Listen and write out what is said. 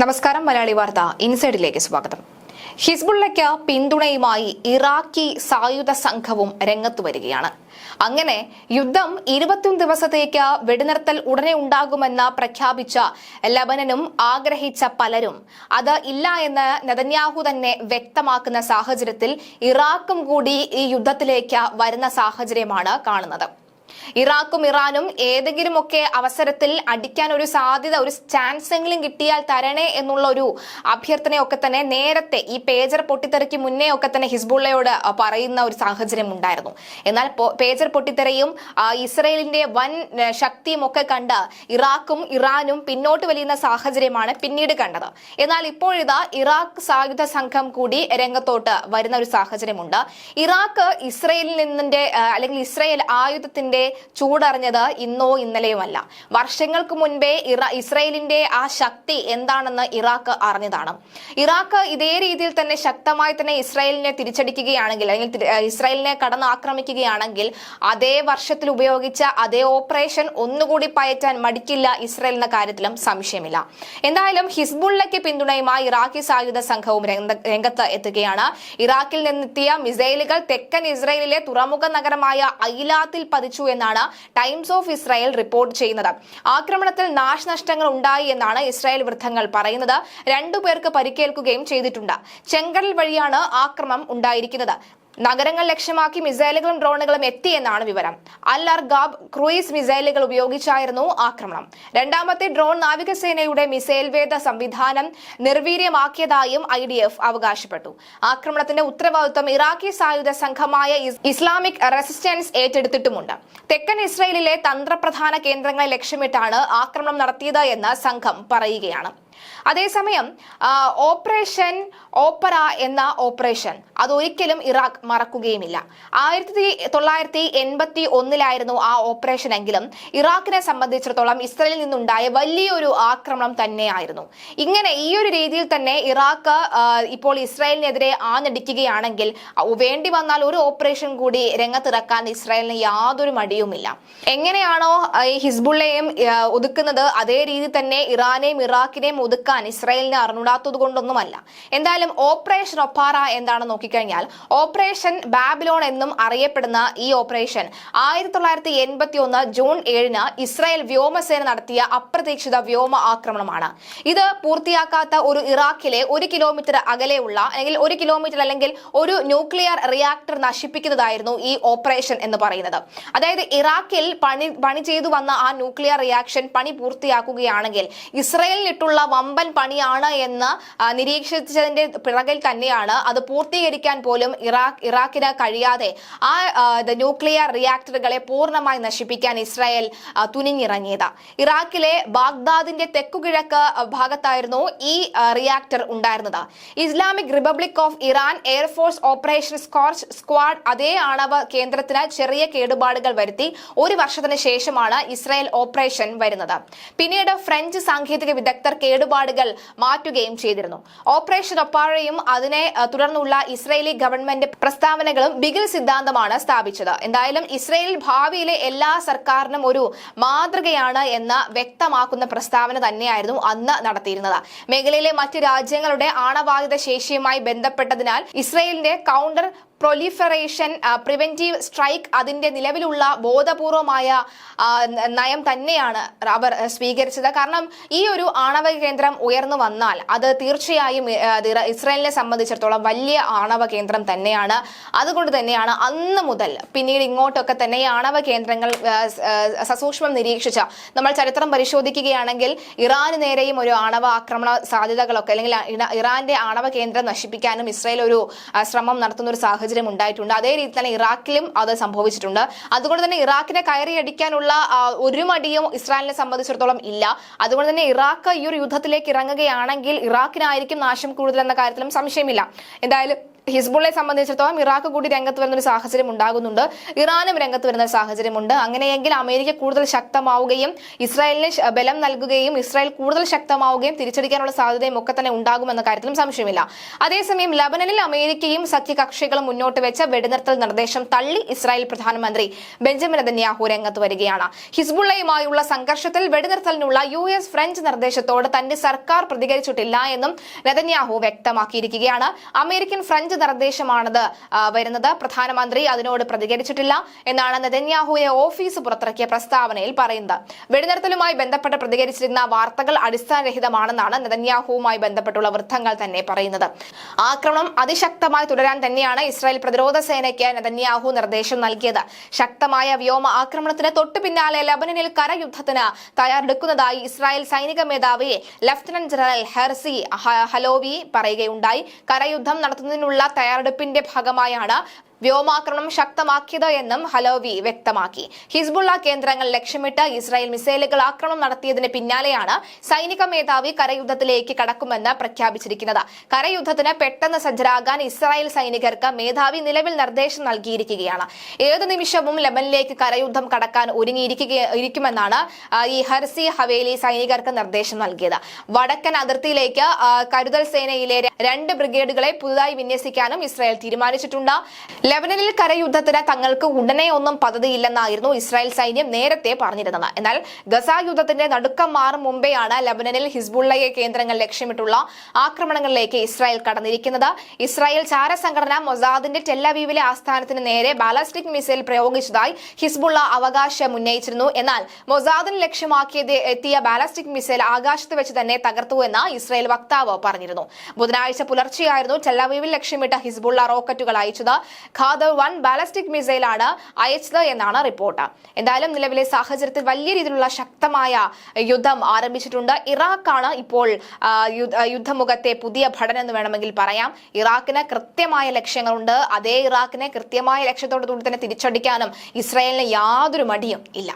നമസ്കാരം മലയാളി വാർത്ത ഇൻസൈഡിലേക്ക് സ്വാഗതം. ഹിസ്ബുള്ളയ്ക്ക് പിന്തുണയുമായി ഇറാഖി സായുധ സംഘവും രംഗത്തു വരികയാണ്. അങ്ങനെ യുദ്ധം ഇരുപത്തിയൊന്ന് ദിവസത്തേക്ക് വെടിനിർത്തൽ ഉടനെ ഉണ്ടാകുമെന്ന് പ്രഖ്യാപിച്ച ലബനനും ആഗ്രഹിച്ച പലരും അത് ഇല്ല എന്ന് നെതന്യാഹു തന്നെ വ്യക്തമാക്കുന്ന സാഹചര്യത്തിൽ ഇറാഖും കൂടി ഈ യുദ്ധത്തിലേക്ക് വരുന്ന സാഹചര്യമാണ് കാണുന്നത്. ഇറാഖും ഇറാനും ഏതെങ്കിലുമൊക്കെ അവസരത്തിൽ അടിക്കാൻ ഒരു സാധ്യത ഒരു ചാൻസ് എങ്കിലും കിട്ടിയാൽ തരണേ എന്നുള്ള ഒരു അഭ്യർത്ഥനയൊക്കെ തന്നെ നേരത്തെ ഈ പേജർ പൊട്ടിത്തെറിക്ക് മുന്നേ ഒക്കെ തന്നെ ഹിസ്ബുള്ളയോട് പറയുന്ന ഒരു സാഹചര്യം ഉണ്ടായിരുന്നു. എന്നാൽ പേജർ പൊട്ടിത്തെറിയും ഇസ്രയേലിന്റെ വൻ ശക്തിയും ഒക്കെ കണ്ട് ഇറാഖും ഇറാനും പിന്നോട്ട് വലിയുന്ന സാഹചര്യമാണ് പിന്നീട് കണ്ടത്. എന്നാൽ ഇപ്പോഴിതാ ഇറാഖ് സായുധ സംഘം കൂടി രംഗത്തോട്ട് വരുന്ന ഒരു സാഹചര്യമുണ്ട്. ഇറാഖ് ഇസ്രയേലിൽ നിന്നിന്റെ അല്ലെങ്കിൽ ഇസ്രയേൽ ആയുധത്തിന്റെ ചൂടറിഞ്ഞത് ഇന്നോ ഇന്നലെയുമല്ല. വർഷങ്ങൾക്ക് മുൻപേ ഇറ ഇസ്രയേലിന്റെ ആ ശക്തി എന്താണെന്ന് ഇറാഖ് അറിഞ്ഞതാണ്. ഇറാഖ് ഇതേ രീതിയിൽ തന്നെ ശക്തമായി തന്നെ ഇസ്രായേലിനെ തിരിച്ചടിക്കുകയാണെങ്കിൽ അല്ലെങ്കിൽ ഇസ്രായേലിനെ കടന്ന് ആക്രമിക്കുകയാണെങ്കിൽ അതേ വർഷത്തിൽ ഉപയോഗിച്ച അതേ ഓപ്പറേഷൻ ഒന്നുകൂടി പയറ്റാൻ മടിക്കില്ല ഇസ്രായേൽ എന്ന കാര്യത്തിലും സംശയമില്ല. എന്തായാലും ഹിസ്ബുള്ളയ്ക്ക് പിന്തുണയുമായി ഇറാഖി സായുധ സംഘവും രംഗത്ത് എത്തുകയാണ്. ഇറാഖിൽ നിന്നെത്തിയ മിസൈലുകൾ തെക്കൻ ഇസ്രായേലിലെ തുറമുഖ നഗരമായ ഐലാത്തിൽ പതിച്ചു എന്നാണ് ടൈംസ് ഓഫ് ഇസ്രായേൽ റിപ്പോർട്ട് ചെയ്യുന്നത്. ആക്രമണത്തിൽ നാശനഷ്ടങ്ങൾ ഉണ്ടായി എന്നാണ് ഇസ്രായേൽ വൃദ്ധങ്ങൾ പറയുന്നത്. രണ്ടുപേർക്ക് പരിക്കേൽക്കുകയും ചെയ്തിട്ടുണ്ട്. ചെങ്കടൽ വഴിയാണ് ആക്രമം ഉണ്ടായിരിക്കുന്നത്. നഗരങ്ങൾ ലക്ഷ്യമാക്കി മിസൈലുകളും ഡ്രോണുകളും എത്തിയെന്നാണ് വിവരം. അൽ അർഗാബ് ക്രൂയിസ് മിസൈലുകൾ ഉപയോഗിച്ചായിരുന്നു ആക്രമണം. രണ്ടാമത്തെ ഡ്രോൺ നാവികസേനയുടെ മിസൈൽ വേദ സംവിധാനം നിർവീര്യമാക്കിയതായും ഐ ഡി എഫ് അവകാശപ്പെട്ടു. ആക്രമണത്തിന്റെ ഉത്തരവാദിത്വം ഇറാഖി സായുധ സംഘമായ ഇസ്ലാമിക് റെസിസ്റ്റൻസ് ഏറ്റെടുത്തിട്ടുമുണ്ട്. തെക്കൻ ഇസ്രയേലിലെ തന്ത്രപ്രധാന കേന്ദ്രങ്ങളെ ലക്ഷ്യമിട്ടാണ് ആക്രമണം നടത്തിയത് എന്ന് സംഘം പറയുകയാണ്. അതേസമയം ഓപ്പറേഷൻ ഓപ്പറ എന്ന ഓപ്പറേഷൻ അതൊരിക്കലും ഇറാഖ് മറക്കുകയുമില്ല. ആയിരത്തി തൊള്ളായിരത്തി എൺപത്തി ഒന്നിലായിരുന്നു ആ ഓപ്പറേഷൻ എങ്കിലും ഇറാഖിനെ സംബന്ധിച്ചിടത്തോളം ഇസ്രയേലിൽ നിന്നുണ്ടായ വലിയൊരു ആക്രമണം തന്നെയായിരുന്നു. ഇങ്ങനെ ഈ ഒരു രീതിയിൽ തന്നെ ഇറാഖ് ഇപ്പോൾ ഇസ്രായേലിനെതിരെ ആഞ്ഞടിക്കുകയാണെങ്കിൽ വേണ്ടി വന്നാൽ ഒരു ഓപ്പറേഷൻ കൂടി രംഗത്തിറക്കാൻ ഇസ്രായേലിന് യാതൊരു മടിയുമില്ല. എങ്ങനെയാണോ ഈ ഹിസ്ബുള്ളയെയും ആ, ഒതുക്കുന്നത് അതേ രീതി തന്നെ ഇറാനെയും ഇറാഖിനെയും ഒതുക്കാൻ ഇസ്രായേലിന് അറിഞ്ഞൂടാത്തത് കൊണ്ടൊന്നുമല്ല. എന്തായാലും ഓപ്പറേഷൻ ഒപ്പാറ എന്താണെന്ന് നോക്കിക്കഴിഞ്ഞാൽ ഓപ്പറേഷൻ ബാബിലോൺ എന്നും അറിയപ്പെടുന്ന ഈ ഓപ്പറേഷൻ ആയിരത്തി തൊള്ളായിരത്തി എൺപത്തി ഒന്ന് ജൂൺ ഏഴിന് ഇസ്രായേൽ വ്യോമസേന നടത്തിയ അപ്രതീക്ഷിത വ്യോമ ആക്രമണമാണ്. ഇത് പൂർത്തിയാക്കാത്ത ഒരു ഇറാഖിലെ ഒരു കിലോമീറ്റർ അകലെയുള്ള അല്ലെങ്കിൽ ഒരു കിലോമീറ്റർ അല്ലെങ്കിൽ ഒരു ന്യൂക്ലിയർ റിയാക്ടർ നശിപ്പിക്കുന്നതായിരുന്നു ഈ ഓപ്പറേഷൻ എന്ന് പറയുന്നത്. അതായത് ഇറാഖിൽ പണി പണി ചെയ്തു വന്ന ആ ന്യൂക്ലിയർ റിയാക്ഷൻ പണി പൂർത്തിയാക്കുകയാണെങ്കിൽ ഇസ്രയേലിനിട്ടുള്ള വമ്പൻ പണിയാണ് എന്ന് നിരീക്ഷിച്ചതിന്റെ പിറകിൽ തന്നെയാണ് അത് പൂർത്തീകരിക്കാൻ പോലും ഇറാഖ് ഇറാഖിന് കഴിയാതെ ആ ന്യൂക്ലിയർ റിയാക്ടറുകളെ പൂർണമായി നശിപ്പിക്കാൻ ഇസ്രായേൽ തുനിഞ്ഞിറങ്ങിയത്. ഇറാഖിലെ ബാഗ്ദാദിന്റെ തെക്കുകിഴക്ക് ഭാഗത്തായിരുന്നു ഈ റിയാക്ടർ ഉണ്ടായിരുന്നത്. Islamic Republic of Iran air force operation scorch squad അതേ ആണവ കേന്ദ്രത്തിന് ചെറിയ കേടുപാടുകൾ വരുത്തി. ഒരു വർഷത്തിന് ശേഷമാണ് ഇസ്രായേൽ ഓപ്പറേഷൻ വരുന്നത്. പിന്നീട് ഫ്രഞ്ച് സാങ്കേതിക വിദഗ്ധർ കേടുപാടുകൾ മാറ്റുകയും ചെയ്തിരുന്നു. ഓപ്പറേഷൻ ഒപ്പാഴയും അതിനെ തുടർന്നുള്ള ഇസ്രയേലി ഗവൺമെന്റ് പ്രസ്താവനകളും ബിഗിൽ സിദ്ധാന്തമാണ് സ്ഥാപിച്ചത്. എന്തായാലും ഇസ്രയേൽ ഭാവിയിലെ എല്ലാ സർക്കാരിനും ഒരു മാതൃകയാണ് എന്ന് വ്യക്തമാക്കുന്ന പ്രസ്താവന തന്നെയായിരുന്നു അന്ന് നടത്തിയിരുന്നത്. മേഖലയിലെ മറ്റ് രാജ്യങ്ങളുടെ ആണവാഹിത ശേഷിയുമായി ബന്ധപ്പെട്ടതിനാൽ ഇസ്രയേലിന്റെ കൗണ്ടർ പ്രൊലിഫറേഷൻ പ്രിവെന്റീവ് സ്ട്രൈക്ക് അതിന്റെ നിലവിലുള്ള ബോധപൂർവമായ നയം തന്നെയാണ് അവർ സ്വീകരിച്ചത്. കാരണം ഈ ഒരു ആണവ കേന്ദ്രം ഉയർന്നു വന്നാൽ അത് തീർച്ചയായും ഇസ്രായേലിനെ സംബന്ധിച്ചിടത്തോളം വലിയ ആണവ കേന്ദ്രം തന്നെയാണ്. അതുകൊണ്ട് തന്നെയാണ് അന്ന് മുതൽ പിന്നീട് ഇങ്ങോട്ടൊക്കെ തന്നെ ഈ ആണവ കേന്ദ്രങ്ങൾ സസൂക്ഷ്മം നിരീക്ഷിച്ച. നമ്മൾ ചരിത്രം പരിശോധിക്കുകയാണെങ്കിൽ ഇറാന് നേരെയും ഒരു ആണവ ആക്രമണ സാധ്യതകളൊക്കെ അല്ലെങ്കിൽ ഇറ- ഇറാന്റെ ആണവ കേന്ദ്രം നശിപ്പിക്കാനും ഇസ്രായേൽ ഒരു ശ്രമം നടത്തുന്ന ഒരു സാഹചര്യം ഉണ്ടായിട്ടുണ്ട്. അതേ രീതി തന്നെ ഇറാഖിലും അത് സംഭവിച്ചിട്ടുണ്ട്. അതുകൊണ്ട് തന്നെ ഇറാഖിനെ കയറിയടിക്കാനുള്ള ഒരു മടിയും ഇസ്രായേലിനെ സംബന്ധിച്ചിടത്തോളം ഇല്ല. അതുകൊണ്ട് തന്നെ ഇറാഖ് ഈ ഒരു യുദ്ധത്തിലേക്ക് ഇറങ്ങുകയാണെങ്കിൽ ഇറാഖിനായിരിക്കും നാശം കൂടുതൽ എന്ന കാര്യത്തിലും സംശയമില്ല. എന്തായാലും ഹിസ്ബുള്ളയെ സംബന്ധിച്ചിടത്തോളം ഇറാഖ് കൂടി രംഗത്ത് വരുന്ന ഒരു സാഹചര്യം ഉണ്ടാകുന്നുണ്ട്. ഇറാനും രംഗത്ത് വരുന്ന സാഹചര്യമുണ്ട്. അങ്ങനെയെങ്കിൽ അമേരിക്ക കൂടുതൽ ശക്തമാവുകയും ഇസ്രായേലിന് ബലം നൽകുകയും ഇസ്രായേൽ കൂടുതൽ ശക്തമാവുകയും തിരിച്ചടിക്കാനുള്ള സാധ്യതയും ഒക്കെ തന്നെ ഉണ്ടാകുമെന്ന കാര്യത്തിലും സംശയമില്ല. അതേസമയം ലബനനിൽ അമേരിക്കയും സഖ്യകക്ഷികളും മുന്നോട്ട് വെച്ച വെടിനിർത്തൽ നിർദ്ദേശം തള്ളി ഇസ്രായേൽ പ്രധാനമന്ത്രി ബെഞ്ചമിൻ നെതന്യാഹു രംഗത്ത് വരികയാണ്. ഹിസ്ബുള്ളയുമായുള്ള സംഘർഷത്തിൽ വെടിനിർത്തലിനുള്ള യു എസ് ഫ്രഞ്ച് നിർദ്ദേശത്തോട് തന്റെ സർക്കാർ പ്രതികരിച്ചിട്ടില്ല എന്നും നെതന്യാഹു വ്യക്തമാക്കിയിരിക്കുകയാണ്. അമേരിക്കൻ ഫ്രഞ്ച് നിർദ്ദേശമാണത്. വരുന്നത്. പ്രധാനമന്ത്രി അതിനോട് പ്രതികരിച്ചിട്ടില്ല എന്നാണ് നെതന്യാഹുയെ ഓഫീസ് പുറത്തിറക്കിയ പ്രസ്താവനയിൽ പറയുന്നത്. വെടിനിർത്തലുമായി ബന്ധപ്പെട്ട് പ്രതികരിച്ചിരുന്ന വാർത്തകൾ അടിസ്ഥാനരഹിതമാണെന്നാണ് നെതന്യാഹുവുമായി ബന്ധപ്പെട്ടുള്ള വൃത്തങ്ങൾ തന്നെ പറയുന്നത്. ആക്രമണം അതിശക്തമായി തുടരാൻ തന്നെയാണ് ഇസ്രായേൽ പ്രതിരോധ സേനയ്ക്ക് നെതന്യാഹു നിർദ്ദേശം നൽകിയത്. ശക്തമായ വ്യോമ ആക്രമണത്തിന് തൊട്ടു പിന്നാലെ ലബനനിൽ കരയുദ്ധത്തിന് തയ്യാറെടുക്കുന്നതായി ഇസ്രായേൽ സൈനിക മേധാവി ലഫ്റ്റനന്റ് ജനറൽ ഹെർസി ഹലോവി പറയുകയുണ്ടായി. കരയുദ്ധം നടത്തുന്നതിനുള്ള തയ്യാറെടുപ്പിന്റെ ഭാഗമായാണ് വ്യോമാക്രമണം ശക്തമാക്കിയത് എന്നും ഹലോവി വ്യക്തമാക്കി. ഹിസ്ബുള്ള കേന്ദ്രങ്ങൾ ലക്ഷ്യമിട്ട് ഇസ്രായേൽ മിസൈലുകൾ ആക്രമണം നടത്തിയതിന് പിന്നാലെയാണ് സൈനിക മേധാവി കരയുദ്ധത്തിലേക്ക് കടക്കുമെന്ന് പ്രഖ്യാപിച്ചിരിക്കുന്നത്. കരയുദ്ധത്തിന് പെട്ടെന്ന് സജ്ജരാകാൻ ഇസ്രായേൽ സൈനികർക്ക് മേധാവി നിലവിൽ നിർദ്ദേശം നൽകിയിരിക്കുകയാണ്. ഏത് നിമിഷവും ലെബനിലേക്ക് കരയുദ്ധം കടക്കാൻ ഒരുങ്ങിയിരിക്കുമെന്നാണ് ഈ ഹർസി ഹവേലി സൈനികർക്ക് നിർദ്ദേശം നൽകിയത്. വടക്കൻ അതിർത്തിയിലേക്ക് കരുതൽ സേനയിലെ രണ്ട് ബ്രിഗേഡുകളെ പുതുതായി വിന്യസിക്കാനും ഇസ്രായേൽ തീരുമാനിച്ചിട്ടുണ്ട്. ലെബനനിൽ കരയുദ്ധത്തിന് തങ്ങൾക്ക് ഉടനെ ഒന്നും പദ്ധതിയില്ലെന്നായിരുന്നു ഇസ്രായേൽ സൈന്യം നേരത്തെ പറഞ്ഞിരുന്നത്. എന്നാൽ ഗസ യുദ്ധത്തിന്റെ നടുക്കം മാറും മുമ്പെയാണ് ലെബനനിൽ ഹിസ്ബുള്ളയെ കേന്ദ്രങ്ങൾ ലക്ഷ്യമിട്ടുള്ള ആക്രമണങ്ങളിലേക്ക് ഇസ്രായേൽ കടന്നിരിക്കുന്നത്. ഇസ്രായേൽ ചാരസംഘടന മൊസാദിന്റെ ടെല്ലവീവിലെ ആസ്ഥാനത്തിന് നേരെ ബാലസ്റ്റിക് മിസൈൽ പ്രയോഗിച്ചതായി ഹിസ്ബുള്ള അവകാശം ഉന്നയിച്ചിരുന്നു. എന്നാൽ മൊസാദിന് ലക്ഷ്യമാക്കിയത് എത്തിയ ബാലസ്റ്റിക് മിസൈൽ ആകാശത്ത് വെച്ച് തന്നെ തകർത്തു തകർത്തുവെന്ന് ഇസ്രായേൽ വക്താവ് പറഞ്ഞിരുന്നു. ബുധനാഴ്ച പുലർച്ചെയായിരുന്നു ടെല്ലവീവിൽ ലക്ഷ്യമിട്ട ഹിസ്ബുള്ള റോക്കറ്റുകൾ അയച്ചത്. ഖാദർ വൺ ബാലസ്റ്റിക് മിസൈലാണ് അയച്ചത് എന്നാണ് റിപ്പോർട്ട്. എന്തായാലും നിലവിലെ സാഹചര്യത്തിൽ വലിയ രീതിയിലുള്ള ശക്തമായ യുദ്ധം ആരംഭിച്ചിട്ടുണ്ട്. ഇറാഖാണ് ഇപ്പോൾ യുദ്ധമുഖത്തെ പുതിയ ഭടന എന്ന് വേണമെങ്കിൽ പറയാം. ഇറാഖിന് കൃത്യമായ ലക്ഷ്യങ്ങളുണ്ട്. അതേ ഇറാഖിനെ കൃത്യമായ ലക്ഷ്യത്തോടു കൂടി തന്നെ തിരിച്ചടിക്കാനും ഇസ്രായേലിന് യാതൊരു മടിയും ഇല്ല.